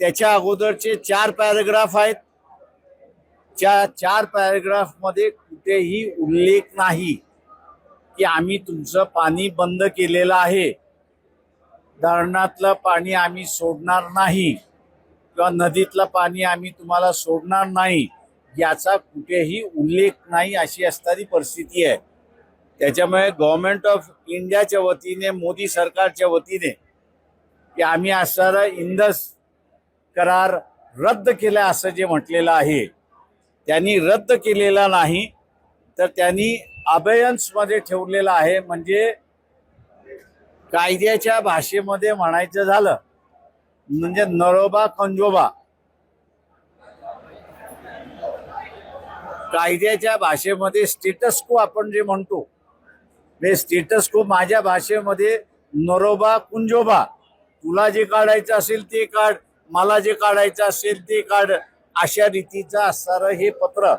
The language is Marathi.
त्याच्या अगोदरचे चार पॅराग्राफ आहेत. त्या चार पॅरेग्राफमध्ये कुठेही उल्लेख नाही की आम्ही तुमचं पाणी बंद केलेलं आहे. धरणातलं पाणी आम्ही सोडणार नाही किंवा नदीतलं पाणी आम्ही तुम्हाला सोडणार नाही याचा कुठेही उल्लेख नाही अशी असणारी परिस्थिती आहे. त्याच्यामुळे गव्हर्नमेंट ऑफ इंडियाच्या वतीने मोदी सरकारच्या वतीने की आम्ही असणारा इंदस करार रद्द केला असं जे म्हटलेलं आहे त्यांनी रद्द केलेला नाही तर त्यांनी अभयन्समध्ये मध्ये ठेवलेलं आहे. म्हणजे कायद्याच्या भाषेमध्ये म्हणायचं झालं म्हणजे नरोबा खंजोबा कायद्याच्या भाषेमध्ये स्टेटस को आपण जे म्हणतो हे स्टेटस को माझ्या भाषेमध्ये नरोबा कुंजोबा तुला जे काढायचं असेल ते काढ. मला जे काढायचं असेल ते काढ. अशा रीतीचं असणारं हे पत्र.